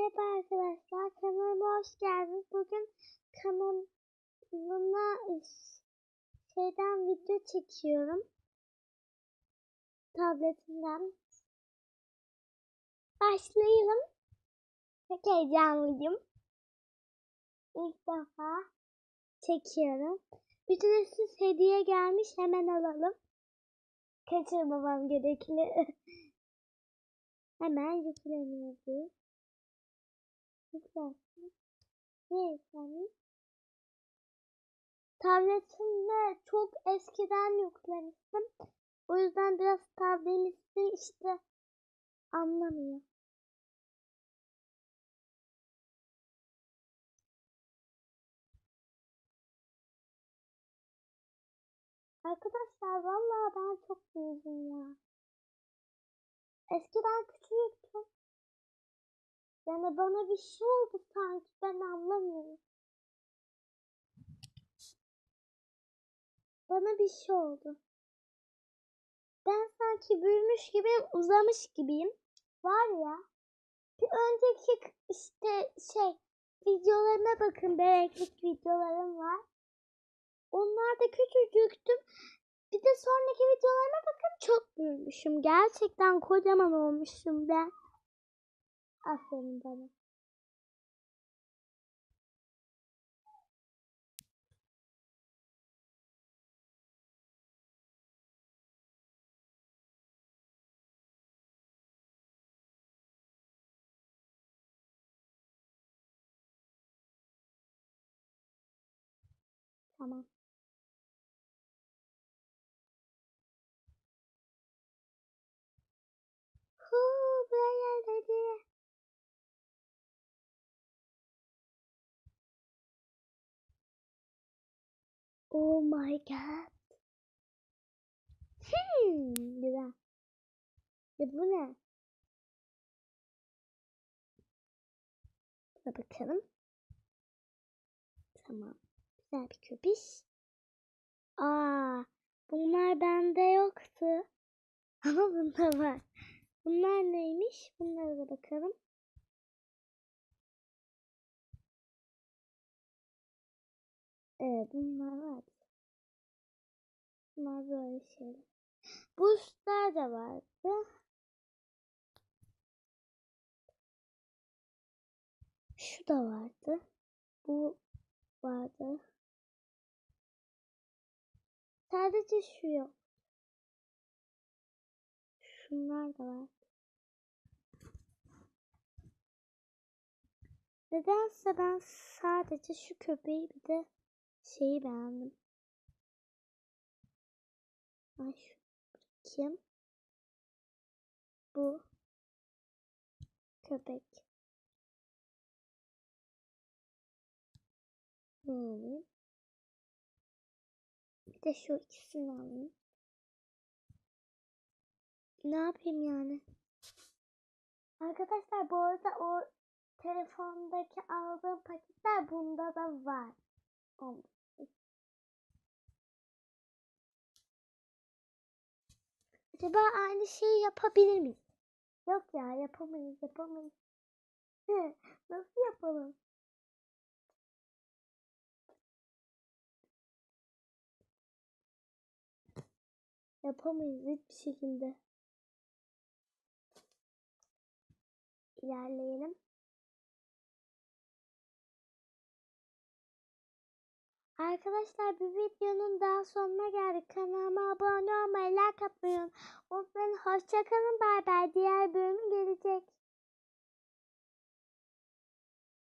Merhaba arkadaşlar, kanalıma hoş geldiniz. Bugün kanalıma şeyden video çekiyorum. Tabletimden. Başlayalım. Çok heyecanlıyım. İlk defa çekiyorum. Ücretsiz hediye gelmiş, hemen alalım. Kaçırmamam gerekli. Hemen yükleniyordu. Yüklensin. Ne yüklenmiş? Tabletimde çok eskiden yüklemiştim. O yüzden biraz tableti işte anlamıyor. Arkadaşlar vallahi ben çok büyüdüm ya. Eskiden küçüktüm. Yani bana bir şey oldu sanki ben anlamıyorum. Bana bir şey oldu. Ben sanki büyümüş gibiyim, uzamış gibiyim. Var ya. Bir önceki işte şey videolarına bakın bebeklik videolarım var. Onlarda küçücüktüm. Bir de sonraki videolarıma bakın çok büyümüşüm. Gerçekten kocaman olmuşum ben. Aferin bana. Tamam. Oh my god. Hmm, güzel. E bu ne? Buna bakalım. Tamam. Güzel bir köpüş. Aa, bunlar bende yoktu. Ama bunda var. Bunlar neymiş? Bunlara da bakalım. Evet bunlar var. Bunlar böyle şeyler. Buzlar da vardı. Şu da vardı. Bu vardı. Sadece şu yok. Şunlar da var. Nedense ben sadece şu köpeği bir de şeyi beğendim. Ay kim? Bu köpek. Hmm. Bir de şu ikisini alayım. Ne yapayım yani? Arkadaşlar bu arada o telefondaki aldığım paketler bunda da var. Acaba aynı şeyi yapabilir miyiz? Yok ya yapamayız yapamayız. Nasıl yapalım? Yapamayız hiçbir şekilde. İlerleyelim. Arkadaşlar bir videonun daha sonuna geldik. Kanalıma abone like atmayı unutmayın. Hoşçakalın. Bay bay. Diğer bölüm gelecek.